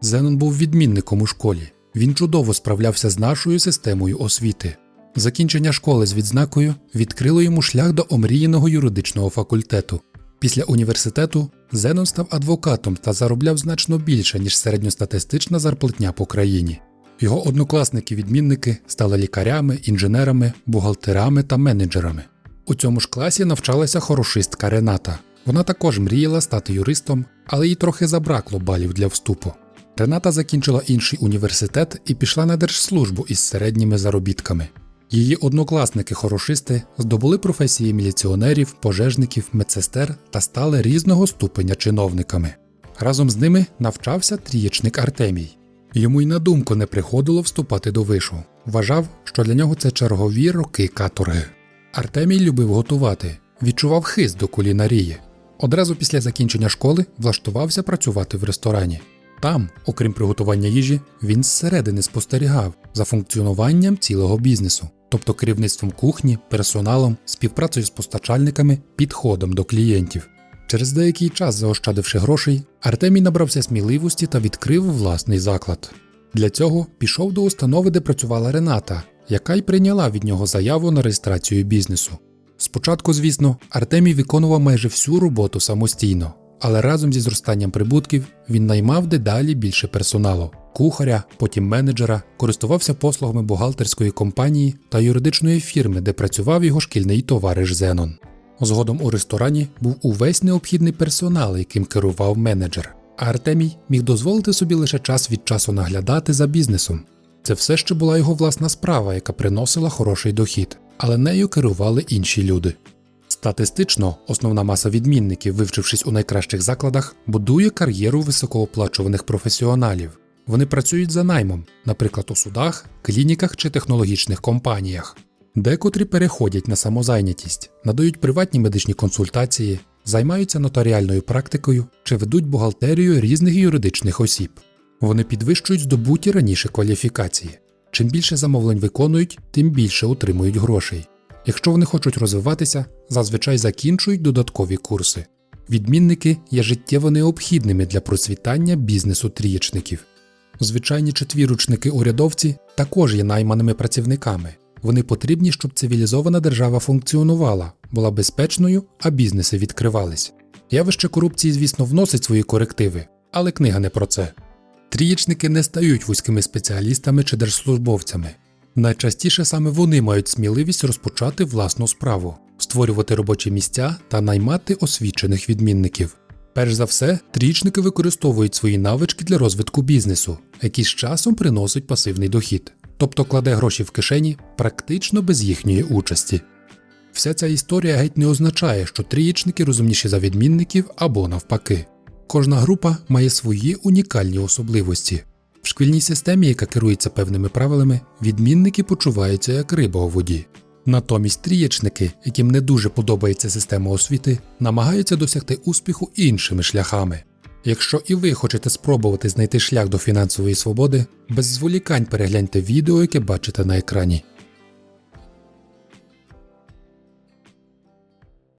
Зенон був відмінником у школі. Він чудово справлявся з нашою системою освіти. Закінчення школи з відзнакою відкрило йому шлях до омріяного юридичного факультету. Після університету Зенон став адвокатом та заробляв значно більше, ніж середньостатистична зарплатня по країні. Його однокласники-відмінники стали лікарями, інженерами, бухгалтерами та менеджерами. У цьому ж класі навчалася хорошистка Рената. Вона також мріяла стати юристом, але їй трохи забракло балів для вступу. Рената закінчила інший університет і пішла на держслужбу із середніми заробітками. Її однокласники-хорошисти здобули професії міліціонерів, пожежників, медсестер та стали різного ступеня чиновниками. Разом з ними навчався трієчник Артемій. Йому й на думку не приходило вступати до вишу. Вважав, що для нього це чергові роки каторги. Артемій любив готувати, відчував хист до кулінарії. Одразу після закінчення школи влаштувався працювати в ресторані. Там, окрім приготування їжі, він зсередини спостерігав за функціонуванням цілого бізнесу, тобто керівництвом кухні, персоналом, співпрацею з постачальниками, підходом до клієнтів. Через деякий час, заощадивши грошей, Артемій набрався сміливості та відкрив власний заклад. Для цього пішов до установи, де працювала Рената, яка й прийняла від нього заяву на реєстрацію бізнесу. Спочатку, звісно, Артемій виконував майже всю роботу самостійно, але разом зі зростанням прибутків він наймав дедалі більше персоналу кухаря, потім менеджера, користувався послугами бухгалтерської компанії та юридичної фірми, де працював його шкільний товариш Зенон. Згодом у ресторані був увесь необхідний персонал, яким керував менеджер. А Артемій міг дозволити собі лише час від часу наглядати за бізнесом. Це все ще була його власна справа, яка приносила хороший дохід, але нею керували інші люди. Статистично, основна маса відмінників, вивчившись у найкращих закладах, будує кар'єру високооплачуваних професіоналів. Вони працюють за наймом, наприклад, у судах, клініках чи технологічних компаніях. Декотрі переходять на самозайнятість, надають приватні медичні консультації, займаються нотаріальною практикою чи ведуть бухгалтерію різних юридичних осіб. Вони підвищують здобуті раніше кваліфікації. Чим більше замовлень виконують, тим більше отримують грошей. Якщо вони хочуть розвиватися, зазвичай закінчують додаткові курси. Відмінники є життєво необхідними для процвітання бізнесу трієчників. Звичайні четвіручники-урядовці також є найманими працівниками. Вони потрібні, щоб цивілізована держава функціонувала, була безпечною, а бізнеси відкривались. Явище корупції, звісно, вносить свої корективи, але книга не про це. Трієчники не стають вузькими спеціалістами чи держслужбовцями. Найчастіше саме вони мають сміливість розпочати власну справу, створювати робочі місця та наймати освічених відмінників. Перш за все, трічники використовують свої навички для розвитку бізнесу, який з часом приносить пасивний дохід, тобто кладе гроші в кишені практично без їхньої участі. Вся ця історія геть не означає, що трієчники розумніші за відмінників або навпаки. Кожна група має свої унікальні особливості. Шкільній системі, яка керується певними правилами, відмінники почуваються як риба у воді. Натомість трієчники, яким не дуже подобається система освіти, намагаються досягти успіху іншими шляхами. Якщо і ви хочете спробувати знайти шлях до фінансової свободи, без зволікань перегляньте відео, яке бачите на екрані.